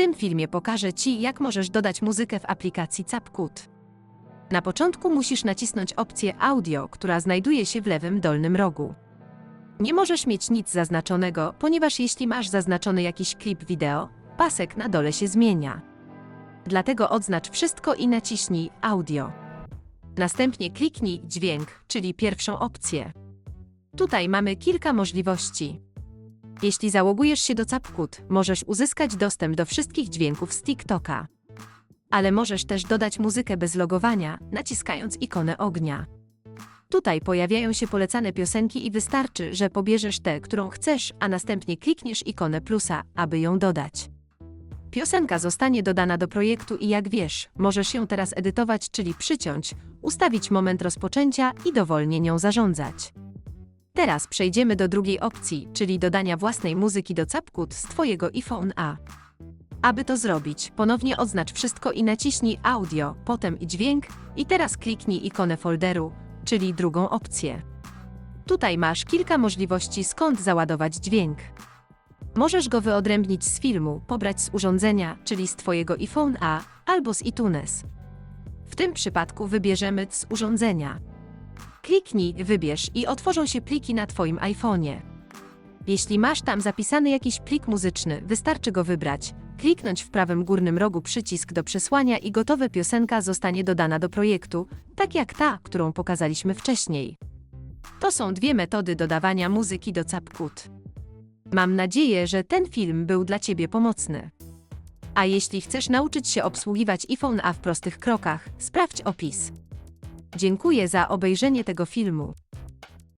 tym filmie pokażę Ci, jak możesz dodać muzykę w aplikacji Capcut. Na początku musisz nacisnąć opcję Audio, która znajduje się w lewym dolnym rogu. Nie możesz mieć nic zaznaczonego, ponieważ jeśli masz zaznaczony jakiś klip wideo, pasek na dole się zmienia. Dlatego odznacz wszystko i naciśnij Audio. Następnie kliknij Dźwięk, czyli pierwszą opcję. Tutaj mamy kilka możliwości. Jeśli załogujesz się do Capcut, możesz uzyskać dostęp do wszystkich dźwięków z TikToka. Ale możesz też dodać muzykę bez logowania, naciskając ikonę ognia. Tutaj pojawiają się polecane piosenki i wystarczy, że pobierzesz tę, którą chcesz, a następnie klikniesz ikonę plusa, aby ją dodać. Piosenka zostanie dodana do projektu i jak wiesz, możesz ją teraz edytować, czyli przyciąć, ustawić moment rozpoczęcia i dowolnie nią zarządzać. Teraz przejdziemy do drugiej opcji, czyli dodania własnej muzyki do Capcut z Twojego iPhone A. Aby to zrobić, ponownie oznacz wszystko i naciśnij audio, potem i dźwięk i teraz kliknij ikonę folderu, czyli drugą opcję. Tutaj masz kilka możliwości skąd załadować dźwięk. Możesz go wyodrębnić z filmu, pobrać z urządzenia, czyli z Twojego iPhone A albo z iTunes. W tym przypadku wybierzemy z urządzenia. Kliknij Wybierz i otworzą się pliki na Twoim iPhone'ie. Jeśli masz tam zapisany jakiś plik muzyczny, wystarczy go wybrać, kliknąć w prawym górnym rogu przycisk do przesłania i gotowa piosenka zostanie dodana do projektu, tak jak ta, którą pokazaliśmy wcześniej. To są dwie metody dodawania muzyki do Capcut. Mam nadzieję, że ten film był dla Ciebie pomocny. A jeśli chcesz nauczyć się obsługiwać iPhone A w prostych krokach, sprawdź opis. Dziękuję za obejrzenie tego filmu.